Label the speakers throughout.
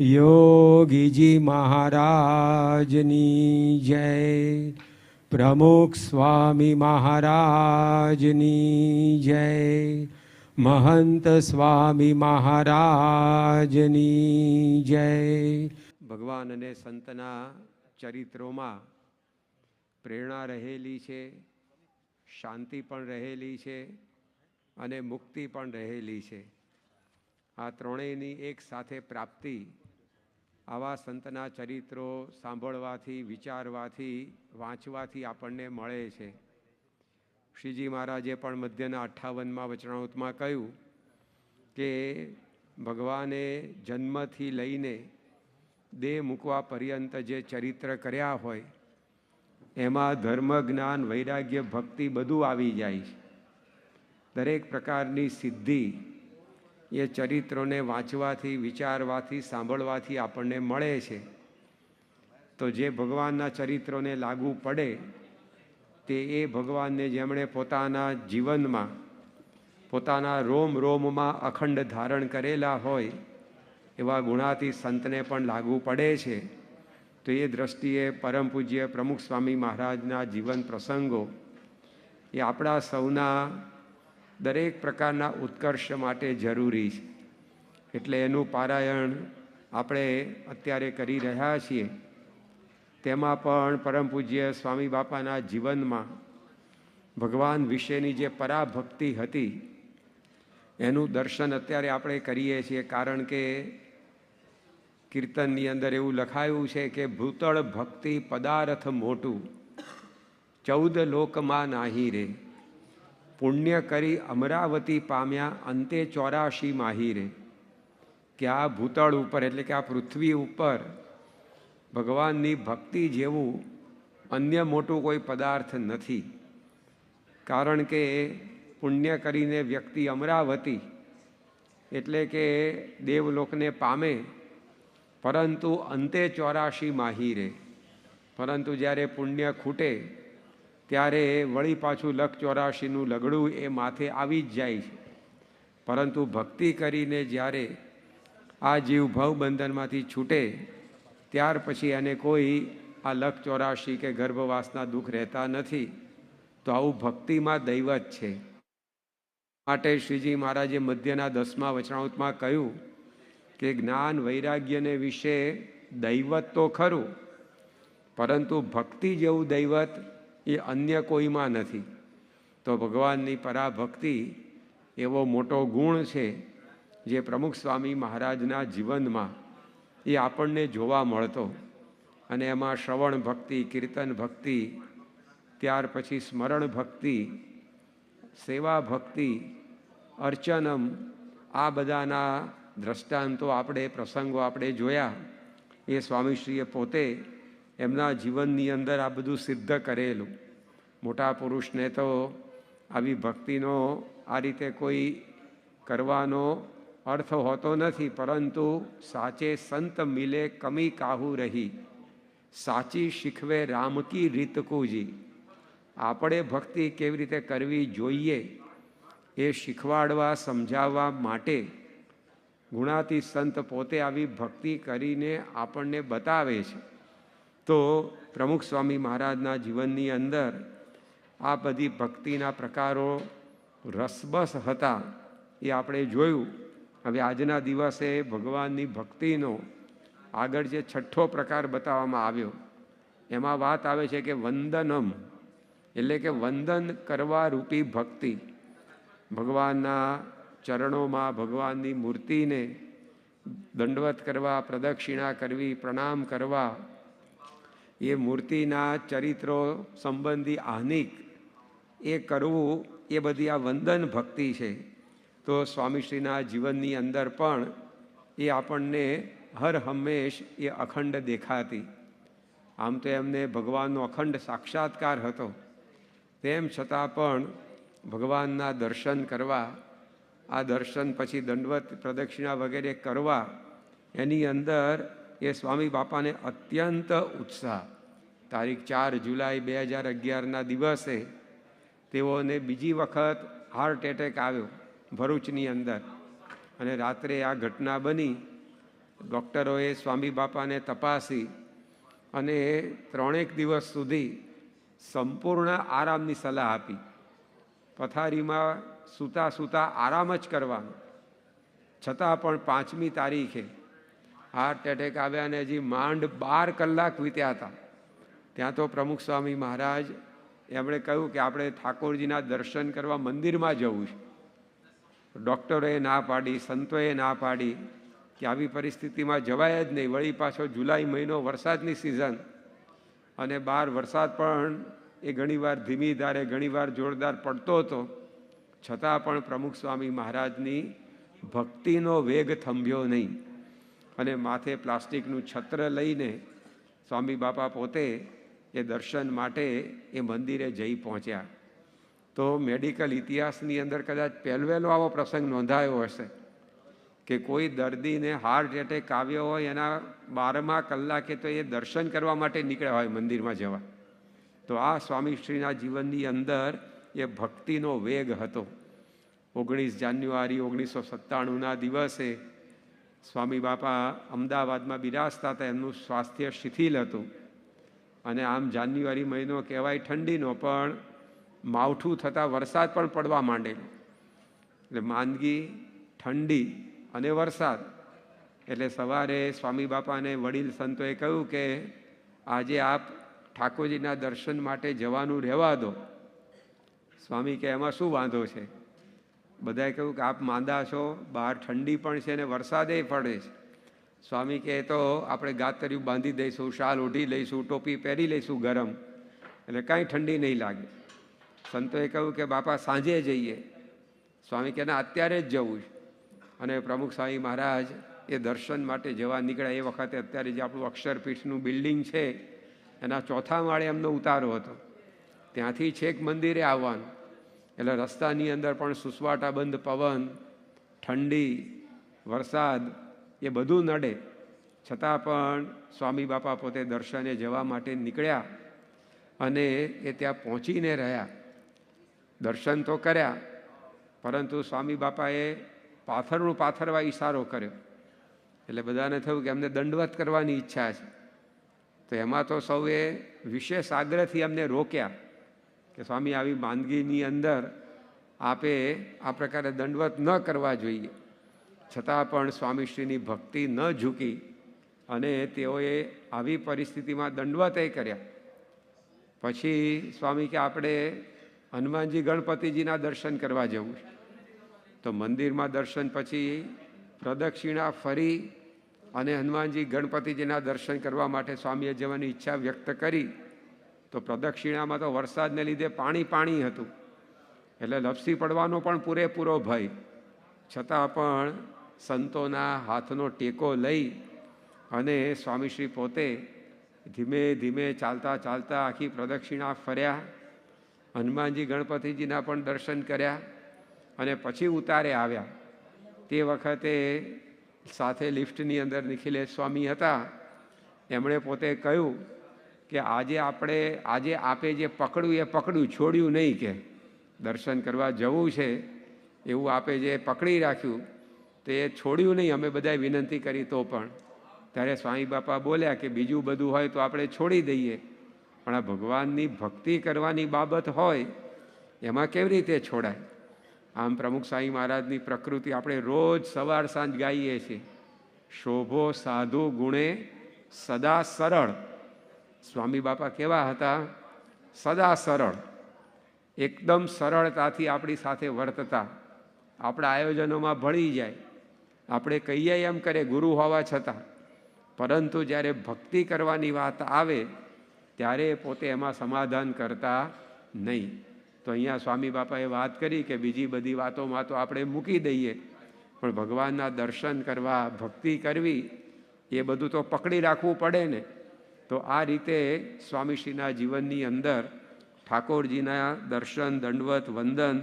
Speaker 1: યોગીજી મહારાજની જય. પ્રમુખ સ્વામી મહારાજની જય. મહંત સ્વામી મહારાજની જય. ભગવાન અને સંતના ચરિત્રોમાં પ્રેરણા રહેલી છે, શાંતિ પણ રહેલી છે અને મુક્તિ પણ રહેલી છે. આ ત્રણેયની એક સાથે પ્રાપ્તિ આવા સંતના ચરિત્રો સાંભળવાથી, વિચારવાથી, વાંચવાથી આપણને મળે છે. શ્રીજી મહારાજે પણ મધ્યના અઠ્ઠાવનમાં વચનાવતમાં કહ્યું કે, ભગવાને જન્મથી લઈને દેહ મૂકવા પર્યંત જે ચરિત્ર કર્યા હોય, એમાં ધર્મ, જ્ઞાન, વૈરાગ્ય, ભક્તિ બધું આવી જાય છે. દરેક પ્રકારની સિદ્ધિ એ ચરિત્રોને વાંચવાથી, વિચારવાથી, સાંભળવાથી આપણને મળે છે. તો જે ભગવાનના ચરિત્રોને લાગુ પડે, તે એ ભગવાનને જેમણે પોતાના જીવનમાં, પોતાના રોમ રોમમાં અખંડ ધારણ કરેલા હોય, એવા ગુણાતી સંતને પણ લાગુ પડે છે. તો એ દ્રષ્ટિએ પરમ પૂજ્ય પ્રમુખ સ્વામી મહારાજના જીવન પ્રસંગો, એ આપણા સૌના દરેક પ્રકારના ઉત્કર્ષ માટે જરૂરી છે. એટલે એનું પારાયણ આપણે અત્યારે કરી રહ્યા છીએ. તેમાં પણ પરમ પૂજ્ય સ્વામી બાપાના જીવનમાં ભગવાન વિશેની જે પરાભક્તિ હતી, એનું દર્શન અત્યારે આપણે કરીએ છીએ. કારણ કે કીર્તનની અંદર એવું લખાયું છે કે ભૂતળ ભક્તિ પદાર્થ મોટું, ચૌદ લોકમાં નાહી રે. પુણ્ય કરી અમરાવતી પામ્યા અંતે ચોરાશી માહિરે. કે આ ભૂતળ ઉપર, એટલે કે આ પૃથ્વી ઉપર ભગવાનની ભક્તિ જેવું અન્ય મોટું કોઈ પદાર્થ નથી. કારણ કે પુણ્ય કરીને વ્યક્તિ અમરાવતી, એટલે કે દેવલોકને પામે, પરંતુ અંતે ચોરાશી માહિરે. પરંતુ જ્યારે પુણ્ય ખૂટે ત્યારે વળી પાછું લખ ચોરાશીનું લગડું એ માથે આવી જ જાય છે. પરંતુ ભક્તિ કરીને જ્યારે આ જીવ ભવબંધનમાંથી છૂટે, ત્યાર પછી એને કોઈ આ લખ ચોરાશી કે ગર્ભવાસના દુઃખ રહેતા નથી, તો આવું ભક્તિમાં દૈવત છે. માટે શ્રીજી મહારાજે મધ્યના દસમા વચનાઉતમાં કહ્યું કે જ્ઞાન વૈરાગ્યને વિશે દૈવત તો ખરું, પરંતુ ભક્તિ જેવું દૈવત એ અન્ય કોઈમાં નથી. તો ભગવાનની પરાભક્તિ એવો મોટો ગુણ છે જે પ્રમુખ સ્વામી મહારાજના જીવનમાં એ આપણને જોવા મળતો અને એમાં શ્રવણ ભક્તિ, કીર્તન ભક્તિ, ત્યાર પછી સ્મરણ ભક્તિ, સેવા ભક્તિ, અર્ચનમ આ બધાના દ્રષ્ટાંતો આપણે, પ્રસંગો આપણે જોયા. એ સ્વામીશ્રીએ પોતે એમના જીવનની અંદર આ બધું સિદ્ધ કરેલું. મોટા પુરુષને તો આવી ભક્તિનો આ રીતે કોઈ કરવાનો અર્થ હોતો નથી, પરંતુ સાચે સંત મિલે કમી કાહુ રહી. સાચી શીખવે રામકી રીતકુજી આપણે ભક્તિ કેવી રીતે કરવી જોઈએ એ શીખવાડવા, સમજાવવા માટે ગુણાતી સંત પોતે આવી ભક્તિ કરીને આપણને બતાવે છે. તો પ્રમુખ સ્વામી મહારાજના જીવનની અંદર આ બધી ભક્તિના પ્રકારો રસબસ હતા એ આપણે જોયું. હવે આજના દિવસે ભગવાનની ભક્તિનો આગળ જે છઠ્ઠો પ્રકાર બતાવવામાં આવ્યો, એમાં વાત આવે છે કે વંદનમ, એટલે કે વંદન કરવા રૂપી ભક્તિ. ભગવાનના ચરણોમાં ભગવાનની મૂર્તિને દંડવત કરવા, પ્રદક્ષિણા કરવી, પ્રણામ કરવા એ મૂર્તિના ચરિત્રો સંબંધી આહનિક એ કરવું એ બધી આ વંદન ભક્તિ છે. તો સ્વામીશ્રીના જીવનની અંદર પણ એ આપણને હર હંમેશ એ અખંડ દેખાતી. આમ તો એમને ભગવાનનો અખંડ સાક્ષાત્કાર હતો. તેમ છતાં પણ ભગવાનના દર્શન કરવા, આ દર્શન પછી દંડવત પ્રદક્ષિણા વગેરે કરવા એની અંદર એ સ્વામી બાપાને અત્યંત ઉત્સાહ. તારીખ ચાર જુલાઈ બે હજાર અગિયારના દિવસે તેઓને બીજી વખત હાર્ટ એટેક આવ્યો ભરૂચની અંદર. અને રાત્રે આ ઘટના બની. ડૉક્ટરોએ સ્વામી બાપાને તપાસી અને ત્રણેક દિવસ સુધી સંપૂર્ણ આરામની સલાહ આપી. પથારીમાં સૂતા સૂતા આરામ જ કરવાનો. છતાં પણ પાંચમી તારીખે હાર્ટ એટેક આવ્યા અને હજી માંડ બાર કલાક વીત્યા હતા. ત્યાં તો પ્રમુખ સ્વામી મહારાજ એમણે કહ્યું કે આપણે ઠાકોરજીના દર્શન કરવા મંદિરમાં જવું છે. ડૉક્ટરોએ ના પાડી, સંતોએ ના પાડી કે આવી પરિસ્થિતિમાં જવાય જ નહીં. વળી પાછો જુલાઈ મહિનો વરસાદની સિઝન અને બહાર વરસાદ પણ એ ઘણીવાર ધીમી ધારે, ઘણીવાર જોરદાર પડતો હતો. છતાં પણ પ્રમુખ સ્વામી મહારાજની ભક્તિનો વેગ થંભ્યો નહીં. અને માથે પ્લાસ્ટિકનું છત્ર લઈને સ્વામી બાપા પોતે એ દર્શન માટે એ મંદિરે જઈ પહોંચ્યા. તો મેડિકલ ઇતિહાસની અંદર કદાચ પહેલવેલો આવો પ્રસંગ નોંધાયો હશે કે કોઈ દર્દીને હાર્ટ એટેક આવ્યો હોય એના બારમા કલાકે તો એ દર્શન કરવા માટે નીકળ્યા હોય મંદિરમાં જવા. તો આ સ્વામીશ્રીના જીવનની અંદર એ ભક્તિનો વેગ હતો. ઓગણીસ જાન્યુઆરી ઓગણીસો સત્તાણુંના દિવસે સ્વામી બાપા અમદાવાદમાં બિરાજતા હતા, એમનું સ્વાસ્થ્ય શિથિલ હતું. અને આમ જાન્યુઆરી મહિનો કહેવાય ઠંડીનો, પણ માવઠું થતાં વરસાદ પણ પડવા માંડેલો. એટલે માંદગી, ઠંડી અને વરસાદ. એટલે સવારે સ્વામી બાપાને વડીલ સંતોએ કહ્યું કે, આજે આપ ઠાકોરજીના દર્શન માટે જવાનું રહેવા દો. સ્વામી કે, એમાં શું વાંધો છે? બધાએ કહ્યું કે આપ માંદા છો, બહાર ઠંડી પણ છે અને વરસાદે પડે છે. સ્વામી કે તો આપણે ગાતરિયું બાંધી દઈશું, શાલ ઓઢી લઈશું, ટોપી પહેરી લઈશું ગરમ. એટલે કાંઈ ઠંડી નહીં લાગે. સંતોએ કહ્યું કે બાપા સાંજે જઈએ. સ્વામી કે ના, અત્યારે જ જવું છે. અને પ્રમુખ સ્વામી મહારાજ એ દર્શન માટે જવા નીકળ્યા. એ વખતે અત્યારે જે આપણું અક્ષરપીઠનું બિલ્ડિંગ છે, એના ચોથા માળે એમનો ઉતારો હતો. ત્યાંથી છેક મંદિરે આવવાનું. એટલે રસ્તાની અંદર પણ સુસવાટા બંધ, પવન, ઠંડી, વરસાદ, એ બધું નડે. છતાં પણ સ્વામી બાપા પોતે દર્શને જવા માટે નીકળ્યા અને એ ત્યાં પહોંચીને રહ્યા. દર્શન તો કર્યા, પરંતુ સ્વામી બાપાએ પાથરનું પાથરવા ઈશારો કર્યો. એટલે બધાને થયું કે અમને દંડવત કરવાની ઈચ્છા છે. તો એમાં તો સૌએ વિશેષ આગ્રહથી અમને રોક્યા. કે સ્વામી, આવી માંદગીની અંદર આપે આ પ્રકારે દંડવત ન કરવા જોઈએ. છતાં પણ સ્વામીશ્રીની ભક્તિ ન ઝૂકી અને તેઓએ આવી પરિસ્થિતિમાં દંડવતે કર્યા. પછી સ્વામી કે, આપણે હનુમાનજી ગણપતિજીના દર્શન કરવા જવું છે. તો મંદિરમાં દર્શન પછી પ્રદક્ષિણા ફરી અને હનુમાનજી ગણપતિજીના દર્શન કરવા માટે સ્વામીએ જવાની ઈચ્છા વ્યક્ત કરી. તો પ્રદક્ષિણામાં તો વરસાદને લીધે પાણી પાણી હતું. એટલે લપસી પડવાનો પણ પૂરેપૂરો ભય. છતાં પણ સંતોના હાથનો ટેકો લઈ અને સ્વામીશ્રી પોતે ધીમે ધીમે ચાલતા ચાલતા આખી પ્રદક્ષિણા ફર્યા. હનુમાનજી ગણપતિજીના પણ દર્શન કર્યા અને પછી ઉતારે આવ્યા. તે વખતે સાથે લિફ્ટની અંદર નિખિલેશ સ્વામી હતા. એમણે પોતે કહ્યું કે આજે આપણે, આજે આપે જે પકડ્યું, એ પકડ્યું, છોડ્યું નહીં કે. દર્શન કરવા જવું છે, એવું આપે જે પકડી રાખ્યું, તો એ છોડ્યું નહીં, અમે બધાએ વિનંતી કરી તો પણ. ત્યારે સ્વામી બાપા બોલ્યા કે બીજું બધું હોય તો આપણે છોડી દઈએ. પણ આ ભગવાનની ભક્તિ કરવાની બાબત હોય, એમાં કેવી રીતે છોડાય? આમ પ્રમુખ સ્વામી મહારાજની પ્રકૃતિ આપણે રોજ સવાર સાંજ ગાઈએ છીએ. શોભો સાધુ ગુણે સદા સરળ. સ્વામી બાપા કેવા હતા? સદા સરળ. એકદમ સરળતાથી આપણી સાથે વર્તતા. આપણા આયોજનોમાં ભળી જાય. આપણે કહીએ એમ કરે ગુરુ હોવા છતાં. પરંતુ જ્યારે ભક્તિ કરવાની વાત આવે, ત્યારે પોતે એમાં સમાધાન કરતા નહીં. તો અહીંયા સ્વામી બાપાએ વાત કરી કે બીજી બધી વાતોમાં તો આપણે મૂકી દઈએ. પણ ભગવાનના દર્શન કરવા ભક્તિ કરવી, એ બધું તો પકડી રાખવું પડે ને. તો આ રીતે સ્વામીશ્રીના જીવનની અંદર ઠાકોરજીના દર્શન, દંડવત, વંદન,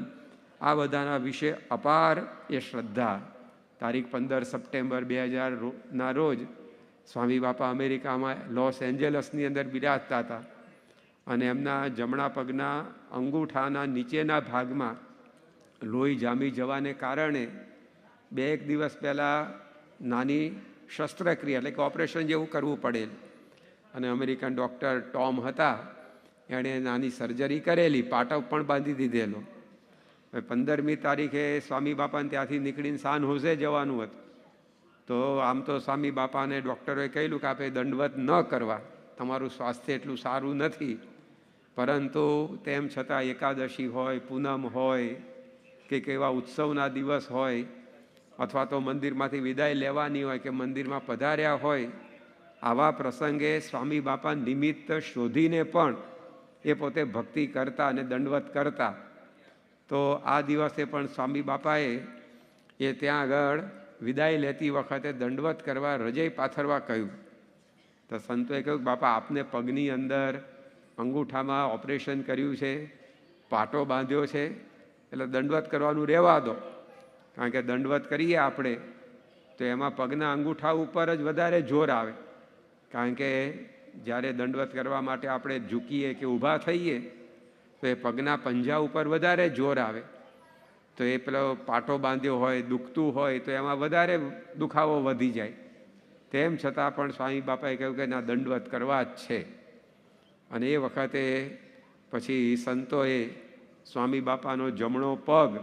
Speaker 1: આ બધાના વિશે અપાર એ શ્રદ્ધા. તારીખ પંદર સપ્ટેમ્બર બે હજારના રોજ સ્વામી બાપા અમેરિકામાં લોસ એન્જલસની અંદર બિરાજતા હતા અને એમના જમણા પગના અંગૂઠાના નીચેના ભાગમાં લોહી જામી જવાને કારણે બે એક દિવસ પહેલાં નાની શસ્ત્રક્રિયા એટલે કે ઓપરેશન જેવું કરવું પડેલ. અને અમેરિકન ડૉક્ટર ટોમ હતા, એણે નાની સર્જરી કરેલી, પાટવ પણ બાંધી દીધેલો. હવે પંદરમી તારીખે સ્વામી બાપાને ત્યાંથી નીકળીને સાન હોઝે જવાનું હતું. તો આમ તો સ્વામી બાપાને ડૉક્ટરોએ કહેલું કે આપણે દંડવત ન કરવા, તમારું સ્વાસ્થ્ય એટલું સારું નથી. પરંતુ તેમ છતાં એકાદશી હોય, પૂનમ હોય, કે કેવા ઉત્સવના દિવસ હોય, અથવા તો મંદિરમાંથી વિદાય લેવાની હોય કે મંદિરમાં પધાર્યા હોય આવા પ્રસંગે સ્વામી બાપા નિમિત્ત શોધીને પણ એ પોતે ભક્તિ કરતા અને દંડવત કરતા. તો આ દિવસે પણ સ્વામી બાપાએ એ ત્યાં આગળ વિદાય લેતી વખતે દંડવત કરવા રજય પાથરવા કહ્યું. તો સંતોએ કહ્યું, બાપા, આપને પગની અંદર અંગૂઠામાં ઓપરેશન કર્યું છે, પાટો બાંધ્યો છે, એટલે દંડવત કરવાનું રહેવા દો. કારણ કે દંડવત કરીએ આપણે, તો એમાં પગના અંગૂઠા ઉપર જ વધારે જોર આવે. કારણ કે જ્યારે દંડવત કરવા માટે આપણે ઝૂકીએ કે ઊભા થઈએ, તો એ પગના પંજા ઉપર વધારે જોર આવે. તો એ પેલો પાટો બાંધ્યો હોય, દુખતું હોય, તો એમાં વધારે દુખાવો વધી જાય. તેમ છતાં પણ સ્વામી બાપાએ કહ્યું કે ના, દંડવત કરવા જ છે. અને એ વખતે પછી સંતોએ સ્વામી બાપાનો જમણો પગ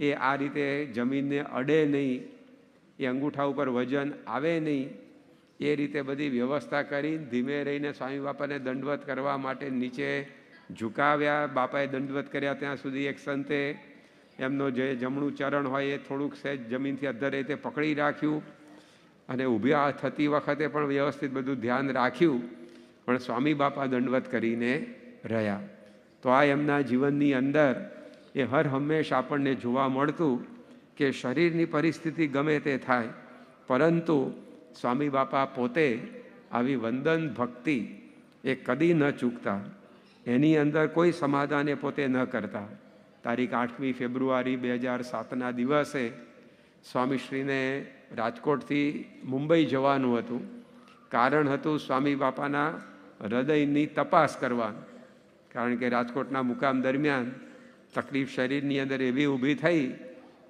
Speaker 1: એ આ રીતે જમીનને અડે નહીં, એ અંગૂઠા ઉપર વજન આવે નહીં એ રીતે બધી વ્યવસ્થા કરી ધીમે રહીને સ્વામી બાપાને દંડવત કરવા માટે નીચે ઝુકાવ્યા. બાપાએ દંડવત કર્યા ત્યાં સુધી એક સંતે એમનો જે જમણું ચરણ હોય એ થોડુંક સહેજ જમીનથી અધ્ધરે રીતે પકડી રાખ્યું અને ઊભી થતી વખતે પણ વ્યવસ્થિત બધું ધ્યાન રાખ્યું. પણ સ્વામી બાપા દંડવત કરીને રહ્યા. તો આ એમના જીવનની અંદર એ હર હંમેશ આપણને જોવા મળતું કે શરીરની પરિસ્થિતિ ગમે તે થાય. પરંતુ સ્વામી બાપા પોતે આવી વંદન ભક્તિ એ કદી ન ચૂકતા. એની અંદર કોઈ સમાધાન એ પોતે ન કરતા. તારીખ આઠમી ફેબ્રુઆરી બે હજાર સાતના દિવસે સ્વામીશ્રીને રાજકોટથી મુંબઈ જવાનું હતું. કારણ હતું સ્વામી બાપાના હૃદયની તપાસ કરવાની કારણ કે રાજકોટના મુકામ દરમિયાન તકલીફ શરીરની અંદર એવી ઊભી થઈ.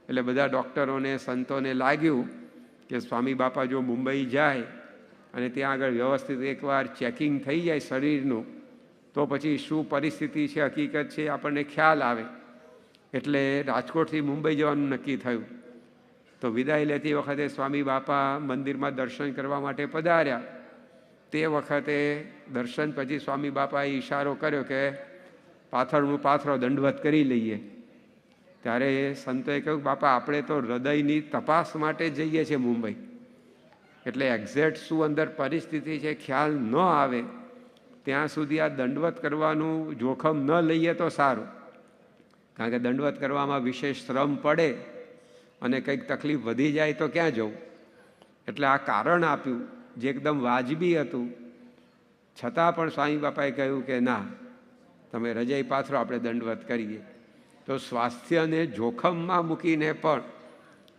Speaker 1: એટલે બધા ડૉક્ટરોને, સંતોને લાગ્યું કે સ્વામી બાપા જો મુંબઈ જાય અને ત્યાં આગળ વ્યવસ્થિત એકવાર ચેકિંગ થઈ જાય શરીરનું, તો પછી શું પરિસ્થિતિ છે, હકીકત છે, આપણને ખ્યાલ આવે. એટલે રાજકોટથી મુંબઈ જવાનું નક્કી થયું. તો વિદાય લેતી વખતે સ્વામી બાપા મંદિરમાં દર્શન કરવા માટે પધાર્યા. તે વખતે દર્શન પછી સ્વામી બાપાએ ઈશારો કર્યો કે પાથરનું પાથરો, દંડવત કરી લઈએ. ત્યારે સંતોએ કહ્યું, બાપા, આપણે તો હૃદયની તપાસ માટે જઈએ છીએ મુંબઈ. એટલે એક્ઝેક્ટ શું અંદર પરિસ્થિતિ છે ખ્યાલ ન આવે. ત્યાં સુધી આ દંડવત કરવાનું જોખમ ન લઈએ તો સારું. કારણ કે દંડવત કરવામાં વિશેષ શ્રમ પડે અને કંઈક તકલીફ વધી જાય તો ક્યાં જવું? એટલે આ કારણ આપ્યું, જે એકદમ વાજબી હતું. છતાં પણ સ્વામી બાપાએ કહ્યું કે, ના, તમે રજાઈ પાથરો આપણે દંડવત કરીએ. તો સ્વાસ્થ્યને જોખમમાં મૂકીને પણ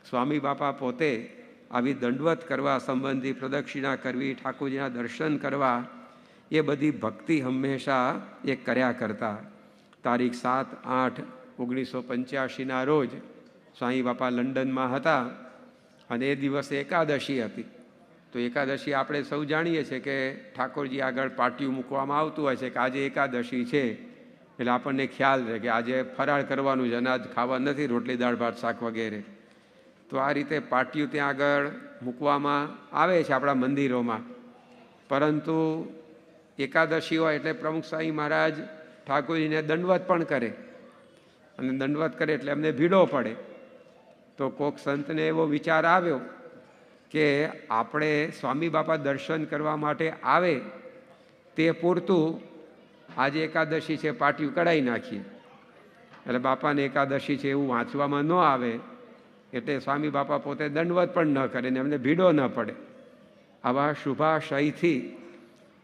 Speaker 1: સ્વામી બાપા પોતે આવી દંડવત કરવા સંબંધી પ્રદક્ષિણા કરવી, ઠાકોરજીના દર્શન કરવા, એ બધી ભક્તિ હંમેશા એ કર્યા કરતા. તારીખ સાત આઠ ઓગણીસો પંચ્યાસીના રોજ સ્વામી બાપા લંડનમાં હતા અને એ દિવસે એકાદશી હતી. તો એકાદશી આપણે સૌ જાણીએ છીએ કે ઠાકોરજી આગળ પાટિયું મૂકવામાં આવતું હોય છે કે આજે એકાદશી છે. એટલે આપણને ખ્યાલ રહે કે આજે ફરાળ કરવાનું છે અનાજ ખાવા નથી રોટલી, દાળ, ભાત, શાક વગેરે. તો આ રીતે પાટિયું ત્યાં આગળ મૂકવામાં આવે છે આપણા મંદિરોમાં. પરંતુ એકાદશી હોય એટલે પ્રમુખ સ્વામી મહારાજ ઠાકોરજીને દંડવત પણ કરે. અને દંડવત કરે એટલે એમને ભીડો પડે. તો કોક સંતને એવો વિચાર આવ્યો કે આપણે સ્વામી બાપા દર્શન કરવા માટે આવે તે પૂરતું આજે એકાદશી છે, પાટિયું કઢાઈ નાખીએ. એટલે બાપાને એકાદશી છે એવું વાંચવામાં ન આવે. એટલે સ્વામી બાપા પોતે દંડવત પણ ન કરે ને એમને ભીડો ન પડે. આવા શુભાશયથી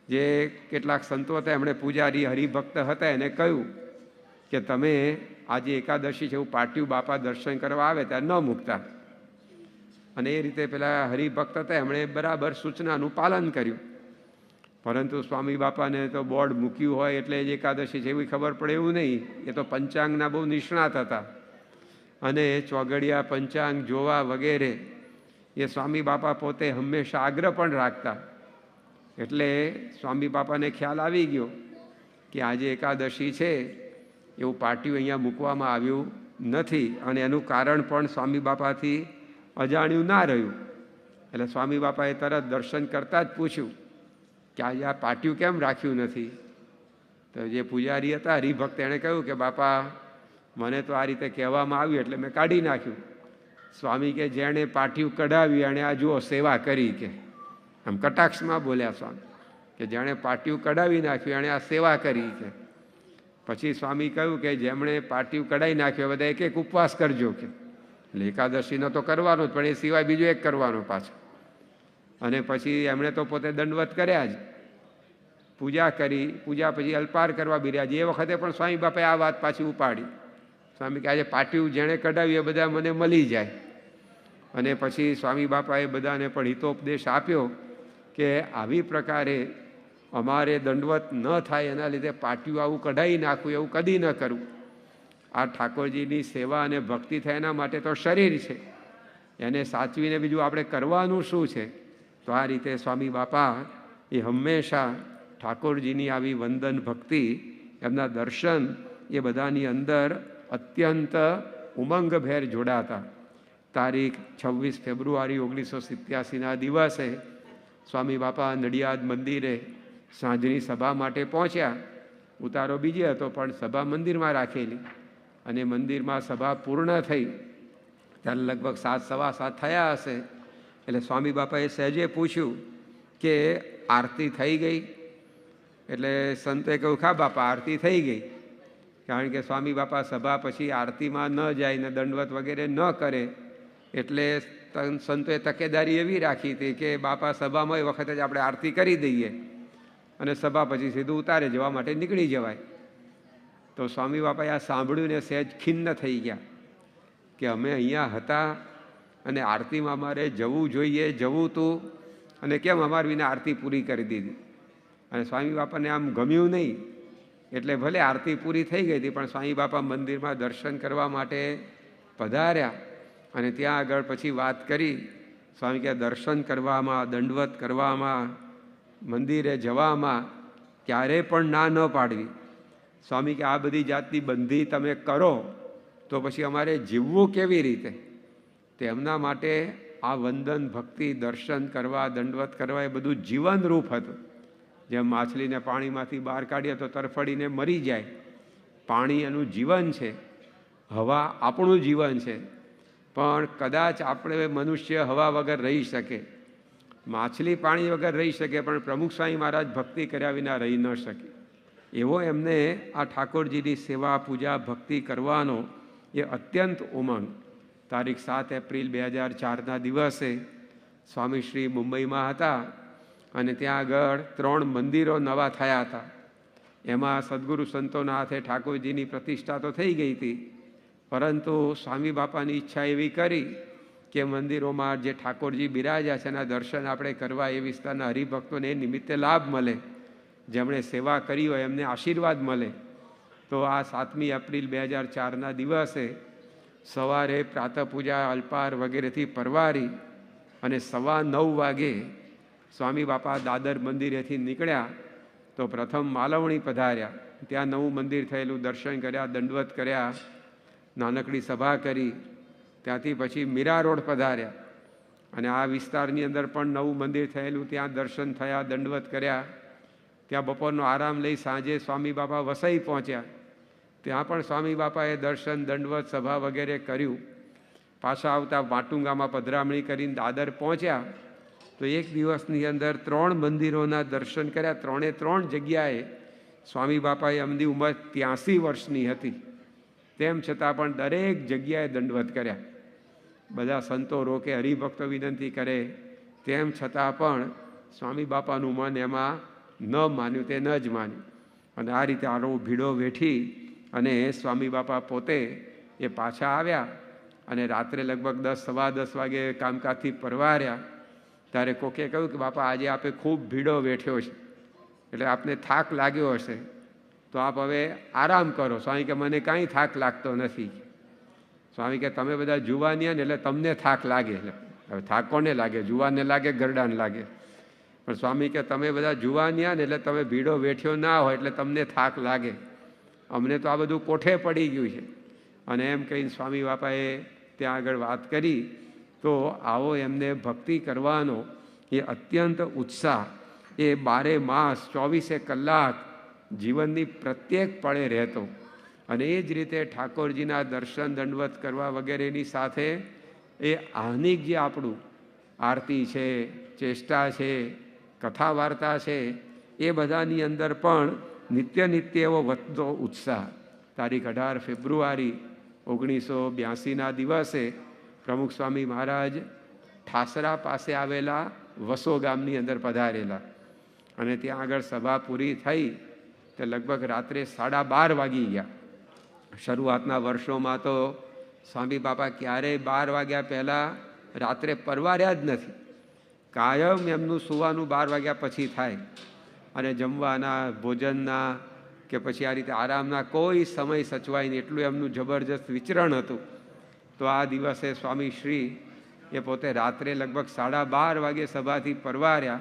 Speaker 1: જે કેટલાક સંતો હતા, એમણે પૂજારી હરિભક્ત હતા, એને કહ્યું કે તમે આજે એકાદશી છે એવું પાટિયું બાપા દર્શન કરવા આવે ત્યારે ન મૂકતા. અને એ રીતે પેલા હરિભક્ત હતા, એમણે બરાબર સૂચનાનું પાલન કર્યું. પરંતુ સ્વામી બાપાને તો બોર્ડ મૂક્યું હોય એટલે જ એકાદશી છે એવી ખબર પડે એવું નહીં. એ તો પંચાંગના બહુ નિષ્ણાત હતા. અને ચોગડિયા પંચાંગ જોવા વગેરે એ સ્વામી બાપા પોતે હંમેશા આગ્રહ પણ રાખતા. એટલે સ્વામી બાપાને ખ્યાલ આવી ગયો કે આજે એકાદશી છે, એવું પાટિયું અહીંયા મૂકવામાં આવ્યું નથી અને એનું કારણ પણ સ્વામી બાપાથી અજાણ્યું ના રહ્યું. એટલે સ્વામી બાપાએ તરત દર્શન કરતાં જ પૂછ્યું કે આજે આ પાટિયું કેમ રાખ્યું નથી? તો જે પૂજારી હતા, હરિભક્ત, એણે કહ્યું કે, બાપા, મને તો આ રીતે કહેવામાં આવ્યું એટલે મેં કાઢી નાખ્યું. સ્વામી કે, જેણે પાટિયું કઢાવ્યું એણે આ જુઓ, સેવા કરી કે. આમ કટાક્ષમાં બોલ્યા સ્વામી કે, જેણે પાટિયું કઢાવી નાખ્યું, એણે આ સેવા કરી કે. પછી સ્વામી કહ્યું કે, જેમણે પાટિયું કઢાવી નાખ્યું બધા એક એક ઉપવાસ કરજો કે. એટલે એકાદશીનો તો કરવાનો જ, પણ એ સિવાય બીજો એક કરવાનો પાછો. અને પછી એમણે તો પોતે દંડવત કર્યા જ. પૂજા કરી, પૂજા પછી અલ્પાર કરવા બિર્યા એ વખતે પણ સ્વામી બાપાએ આ વાત પાછી ઉપાડી. સ્વામી કે આજે પાટિયું જેણે કઢાવ્યું એ બધા મને મળી જાય. અને પછી સ્વામી બાપાએ બધાને પણ હિતોપદેશ આપ્યો કે આવી પ્રકારે અમારે દંડવત ન થાય એના લીધે પાટિયું આવું કઢાવી નાખવું એવું કદી ન કરવું આ ઠાકોરજીની સેવા અને ભક્તિ થાય એના માટે તો શરીર છે. એને સાચવીને બીજું આપણે કરવાનું શું છે? તો આ રીતે સ્વામી બાપા એ હંમેશા ઠાકોરજીની આવી વંદન ભક્તિ, એમના દર્શન એ બધાની અંદર અત્યંત ઉમંગભેર જોડાતા. તારીખ છવ્વીસ ફેબ્રુઆરી ઓગણીસો સિત્યાસીના દિવસે સ્વામી બાપા નડિયાદ મંદિરે સાંજની સભા માટે પહોંચ્યા. ઉતારો બીજે હતો, પણ સભા મંદિરમાં રાખેલી અને મંદિરમાં સભા પૂર્ણ થઈ. ત્યારે લગભગ સાત, સવા સાત થયા હશે. એટલે સ્વામી બાપાએ સહેજે પૂછ્યું કે આરતી થઈ ગઈ? એટલે સંતે કહ્યું, ખા બાપા, આરતી થઈ ગઈ. કારણ કે સ્વામી બાપા સભા પછી આરતીમાં ન જાય ને દંડવત વગેરે ન કરે, એટલે સંતોએ તકેદારી એવી રાખી હતી કે બાપા સભામાં એ વખતે જ આપણે આરતી કરી દઈએ અને સભા પછી સીધું ઉતારે જવા માટે નીકળી જવાય. તો સ્વામી બાપાએ આ સાંભળ્યું ને સહેજ ખિન્ન થઈ ગયા કે અમે અહીંયા હતા અને આરતીમાં અમારે જવું જોઈએ, જવું તું. અને કેમ અમારે વિના આરતી પૂરી કરી દીધી? અને સ્વામી બાપાને આમ ગમ્યું નહીં. એટલે ભલે આરતી પૂરી થઈ ગઈ હતી, પણ સ્વામી બાપા મંદિરમાં દર્શન કરવા માટે પધાર્યા. અને ત્યાં આગળ પછી વાત કરી. સ્વામી કે દર્શન કરવામાં, દંડવત કરવામાં, મંદિરે જવામાં ક્યારે પણ ના ન પાડવી. સ્વામી કે આ બધી જાતની બંધી તમે કરો, તો પછી અમારે જીવવું કેવી રીતે? તેમના માટે આ વંદન, ભક્તિ, દર્શન કરવા, દંડવત કરવા એ બધું જીવનરૂપ હતું. જેમ માછલીને પાણીમાંથી બહાર કાઢીએ તો તરફડીને મરી જાય. પાણી એનું જીવન છે. હવા આપણું જીવન છે. પણ કદાચ આપણે મનુષ્ય હવા વગર રહી શકે. માછલી પાણી વગર રહી શકે પણ પ્રમુખ સ્વામી મહારાજ ભક્તિ કર્યા વિના રહી ન શકે. એવો એમને આ ઠાકોરજીની સેવા, પૂજા, ભક્તિ કરવાનો એ અત્યંત ઉમંગ. તારીખ સાત એપ્રિલ બે હજાર ચારના દિવસે સ્વામીશ્રી મુંબઈમાં હતા અને ત્યાં આગળ ત્રણ મંદિરો નવા થયા હતા. એમાં સદગુરુ સંતોના હાથે ઠાકોરજીની પ્રતિષ્ઠા તો થઈ ગઈ હતી, પરંતુ સ્વામી બાપાની ઈચ્છા એવી કરી કે મંદિરોમાં જે ઠાકોરજી બિરાજ્યા છે એના દર્શન આપણે કરવા એ વિસ્તારના હરિભક્તોને એ નિમિત્તે લાભ મળે, જેમણે સેવા કરી હોય એમને આશીર્વાદ મળે. તો આ સાતમી એપ્રિલ બે હજાર ચારના દિવસે સવારે પ્રાતઃ પૂજા અલ્પાર વગેરેથી પરવારી અને સવા નવ વાગે સ્વામી બાપા દાદર મંદિરેથી નીકળ્યા તો પ્રથમ માલવણી પધાર્યા. ત્યાં નવું મંદિર થયેલું, દર્શન કર્યા, દંડવત કર્યા, નાનકડી સભા કરી. ત્યાંથી પછી મીરા રોડ પધાર્યા. અને આ વિસ્તારની અંદર પણ નવું મંદિર થયેલું, ત્યાં દર્શન થયા, દંડવત કર્યા. ત્યાં બપોરનો આરામ લઈ સાંજે સ્વામી બાપા વસઈ પહોંચ્યા. ત્યાં પણ સ્વામી બાપાએ દર્શન, દંડવત, સભા વગેરે કર્યું. પાછા આવતા માટુંગામાં પધરામણી કરીને દાદર પહોંચ્યા. તો એક દિવસની અંદર ત્રણ મંદિરોના દર્શન કર્યા. ત્રણે ત્રણ જગ્યાએ સ્વામી બાપાએ એમની ઉંમર ત્યાંસી વર્ષની હતી. તેમ છતાં પણ દરેક જગ્યાએ દંડવત કર્યા. બધા સંતો રોકે, હરિભક્તો વિનંતી કરે. તેમ છતાં પણ સ્વામી બાપાનું મન એમાં ન માન્યું, તે ન જ માન્યું. અને આ રીતે આરો ભીડો વેઠી અને સ્વામી બાપા પોતે એ પાછા આવ્યા અને રાત્રે લગભગ દસ, સવા દસ વાગે કામકાજથી પરવાર્યા. ત્યારે કોકે કહ્યું કે, બાપા, આજે આપે ખૂબ ભીડો વેઠ્યો છે. એટલે આપને થાક લાગ્યો હશે. તો આપ હવે આરામ કરો. સ્વામી કે, મને કાંઈ થાક લાગતો નથી. સ્વામી કે, તમે બધા જુવાનિયા ને એટલે તમને થાક લાગે. હવે થાક કોને લાગે? જુવાનને લાગે ગરડાને લાગે? પણ સ્વામી કે, તમે બધા જુવાનિયા ને એટલે તમે ભીડો વેઠ્યો ના હોય એટલે તમને થાક લાગે. અમને તો આ બધું કોઠે પડી ગયું છે. અને એમ કહીને સ્વામી બાપાએ ત્યાં આગળ વાત કરી, તો આવો એમને ભક્તિ કરવાનો એ અત્યંત ઉત્સાહ. એ બારે માસ, ચોવીસે કલાક જીવનની પ્રત્યેક પળે રહેતો. અને એ જ રીતે ઠાકોરજીના દર્શન, દંડવત કરવા વગેરેની સાથે એ આહનિક જે આપણું આરતી છે, ચેષ્ટા છે કથા વાર્તા છે, એ બધાની અંદર પણ નિત્ય નિત્ય એવો વધતો ઉત્સાહ. તારીખ અઢાર ફેબ્રુઆરી ઓગણીસો બ્યાસીના દિવસે પ્રમુખ સ્વામી મહારાજ ઠાસરા પાસે આવેલા વસો ગામની અંદર પધારેલા અને ત્યાં આગળ સભા પૂરી થઈ તે લગભગ રાત્રે સાડા બાર વાગી ગયા. શરૂઆતના વર્ષોમાં તો સ્વામી બાપા ક્યારેય બાર વાગ્યા પહેલાં રાત્રે પરવાર્યા જ નથી. કાયમ એમનું સુવાનું બાર વાગ્યા પછી થાય. અને જમવાના, ભોજનના કે પછી આ રીતે આરામના કોઈ સમય સચવાય નહીં. એટલું એમનું જબરજસ્ત વિચરણ હતું. તો આ દિવસે સ્વામી શ્રી એ પોતે રાત્રે લગભગ સાડા બાર વાગે સભાથી પરવાર્યા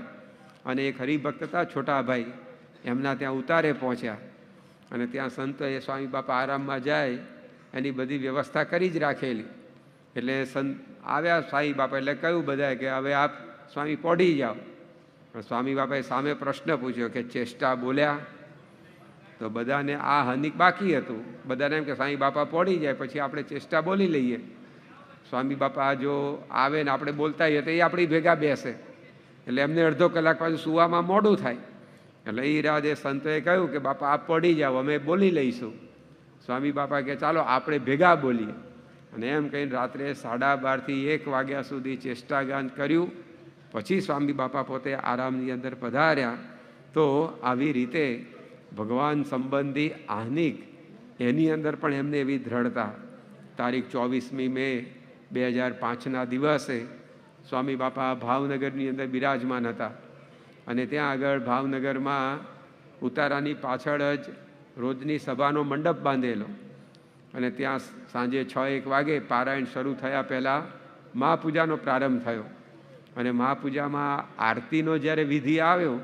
Speaker 1: અને એક હરિભક્ત હતા છોટાભાઈ એમના ત્યાં ઉતારે પહોંચ્યા. અને ત્યાં સંતોએ સ્વામી બાપા આરામમાં જાય, એની બધી વ્યવસ્થા કરી જ રાખેલી. એટલે સંત આવ્યા સાંઈ બાપા એટલે કહ્યું બધાએ કે હવે આપ સ્વામી પોઢી જાઓ. પણ સ્વામી બાપાએ સામે પ્રશ્ન પૂછ્યો કે ચેષ્ટા બોલ્યા? તો બધાને આ હાનિક બાકી હતું. બધાને એમ કે સ્વામી બાપા પડી જાય, પછી આપણે ચેષ્ટા બોલી લઈએ. સ્વામી બાપા જો આવે ને આપણે બોલતા હોઈએ તો એ આપણી ભેગા બેસે. એટલે એમને અડધો કલાક પાછું સુવામાં મોડું થાય. એટલે એ રાધે સંતોએ કહ્યું કે બાપા આપ પડી જાઓ, અમે બોલી લઈશું. સ્વામી બાપા કે ચાલો આપણે ભેગા બોલીએ. અને એમ કહીને રાત્રે સાડા બારથી એક વાગ્યા સુધી ચેષ્ટાગાન કર્યું. પછી સ્વામી બાપા પોતે આરામની અંદર પધાર્યા, તો આવી રીતે ભગવાન સંબંધી આહનિક એની અંદર પણ એમને એવી દ્રઢતા. તારીખ ચોવીસમી મે બે હજાર પાંચના દિવસે સ્વામી બાપા ભાવનગરની અંદર બિરાજમાન હતા. અને ત્યાં આગળ ભાવનગરમાં ઉતારાની પાછળ જ રોજની સભાનો મંડપ બાંધેલો. અને ત્યાં સાંજે છ એક વાગે પારાયણ શરૂ થયા પહેલાં મહાપૂજાનો પ્રારંભ થયો. અને મહાપૂજામાં આરતીનો જ્યારે વિધિ આવ્યો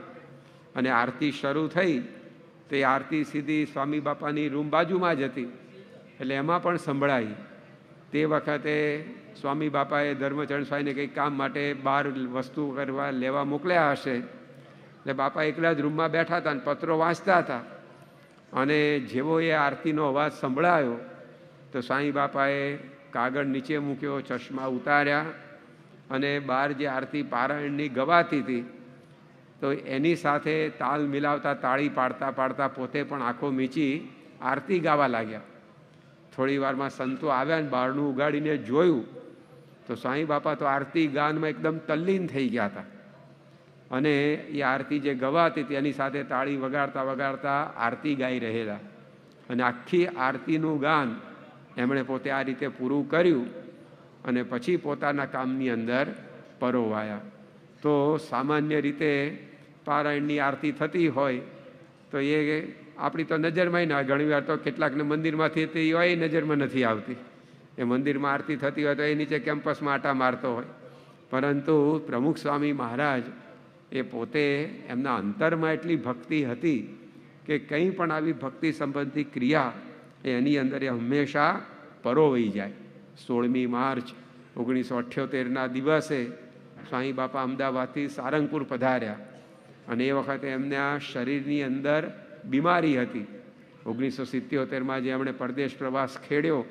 Speaker 1: અને આરતી શરૂ થઈ, તો આરતી સીધી સ્વામી બાપાની રૂમ બાજુમાં જ હતી. એટલે એમાં પણ સંભળાઈ. તે વખતે સ્વામી બાપાએ ધર્મચરણ સ્વામીને કંઈક કામ માટે બહાર વસ્તુ કરવા લેવા મોકલ્યા હશે. એટલે બાપા એકલા જ રૂમમાં બેઠા હતા અને પત્રો વાંચતા હતા. અને જેવો એ આરતીનો અવાજ સંભળાયો, તો સ્વામી બાપાએ કાગળ નીચે મૂક્યો, ચશ્મા ઉતાર્યા અને બહાર જે આરતી પારાયણની ગવાતી હતી, તો એની સાથે તાલ મિલાવતા, તાળી પાડતા પાડતા પોતે પણ આંખો મીચી આરતી ગાવા લાગ્યા. થોડી વારમાં સંતો આવ્યા ને બહારનું ઉગાડીને જોયું, તો સ્વામી બાપા તો આરતી ગાનમાં એકદમ તલ્લીન થઈ ગયા હતા. અને એ આરતી જે ગવાતી હતી, એની સાથે તાળી વગાડતા વગાડતા આરતી ગાઈ રહેલા. અને આખી આરતીનું ગાન એમણે પોતે આ રીતે પૂરું કર્યું. અને પછી પોતાના કામની અંદર પરોવાયા. તો સામાન્ય રીતે પારાયણની આરતી થતી હોય, તો એ આપણી તો નજરમાં ના ઘણી વાર તો કેટલાકને મંદિરમાંથી થતી હોય નજરમાં નથી આવતી. એ મંદિરમાં આરતી થતી હોય તો એ નીચે કેમ્પસમાં આટા મારતો હોય. પરંતુ પ્રમુખ સ્વામી મહારાજ એ પોતે એમના અંતરમાં એટલી ભક્તિ હતી કે કંઈ પણ આવી ભક્તિ સંબંધી ક્રિયા એની અંદર એ હંમેશા પરોવાઈ જાય. સોળમી માર્ચ ઓગણીસો અઠ્યોતેરના દિવસે સ્વામી બાપા અમદાવાદથી સારંગપુર પધાર્યા. અને એ વખતે એમના શરીરની અંદર બીમારી હતી. ઓગણીસો સિત્યોતેરમાં જે એમણે પરદેશ પ્રવાસ ખેડ્યો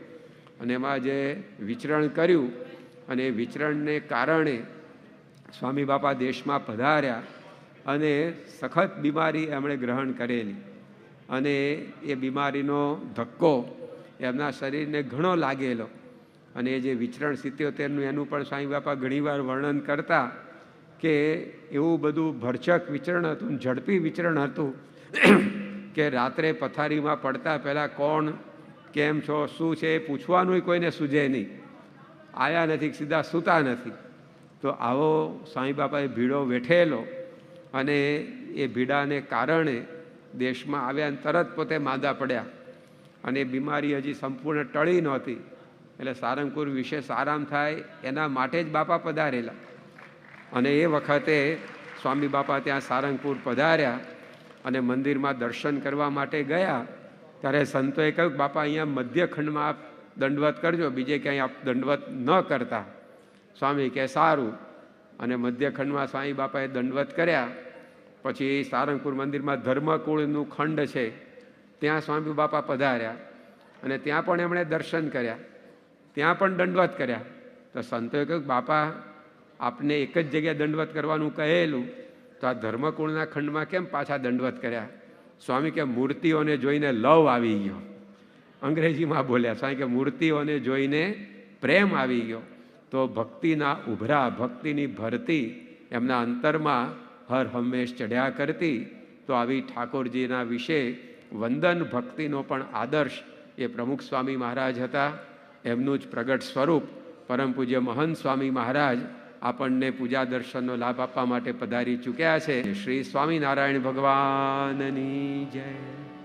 Speaker 1: અને એમાં જે વિચરણ કર્યું અને એ વિચરણને કારણે સ્વામી બાપા દેશમાં પધાર્યા અને સખત બીમારી એમણે ગ્રહણ કરેલી. અને એ બીમારીનો ધક્કો એમના શરીરને ઘણો લાગેલો. અને એ જે વિચરણ સિત્યોતેરનું એનું પણ સાંઈ બાપા ઘણીવાર વર્ણન કરતા કે એવું બધું ભરચક વિચરણ હતું, ઝડપી વિચરણ હતું કે રાત્રે પથારીમાં પડતા પહેલાં કોણ, કેમ છો, શું છે એ પૂછવાનું કોઈને સૂજે નહીં. આયા નથી, સીધા સૂતા નથી. તો આવો સાંઈ બાપાએ ભીડો વેઠેલો અને એ ભીડાને કારણે દેશમાં આવ્યા અને તરત પોતે માંદા પડ્યા. અને બીમારી હજી સંપૂર્ણ ટળી નહોતી. એટલે સારંગપુર વિશેષ આરામ થાય, એના માટે જ બાપા પધારેલા. અને એ વખતે સ્વામી બાપા ત્યાં સારંગપુર પધાર્યા અને મંદિરમાં દર્શન કરવા માટે ગયા. ત્યારે સંતોએ કહ્યું, બાપા, અહીંયા મધ્યખંડમાં આપ દંડવત કરજો, બીજે ક્યાંય આપ દંડવત ન કરતા. સ્વામી કે, સારું. અને મધ્યખંડમાં સ્વામી બાપાએ દંડવત કર્યા. પછી સારંગપુર મંદિરમાં ધર્મકુળનું ખંડ છે, ત્યાં સ્વામી બાપા પધાર્યા. અને ત્યાં પણ એમણે દર્શન કર્યા. ત્યાં પણ દંડવત કર્યા. તો સંતોએ કહ્યું, બાપા, આપને એક જ જગ્યાએ દંડવત કરવાનું કહેલું. તો આ ધર્મકુળના ખંડમાં કેમ પાછા દંડવત કર્યા? સ્વામી કે, મૂર્તિઓને જોઈને લવ આવી ગયો. અંગ્રેજીમાં બોલ્યા સ્વામી કે, મૂર્તિઓને જોઈને પ્રેમ આવી ગયો. તો ભક્તિના ઉભરા, ભક્તિની ભરતી એમના અંતરમાં હર હંમેશ ચઢ્યા કરતી. તો આવી ઠાકોરજીના વિશે વંદન ભક્તિનો પણ આદર્શ એ પ્રમુખ સ્વામી મહારાજ હતા. એમનું જ પ્રગટ સ્વરૂપ પરમ પૂજ્ય મહંત સ્વામી મહારાજ આપણને પૂજા દર્શનનો લાભ આપવા માટે પધારી ચૂક્યા છે. શ્રી સ્વામિનારાયણ ભગવાનની જય.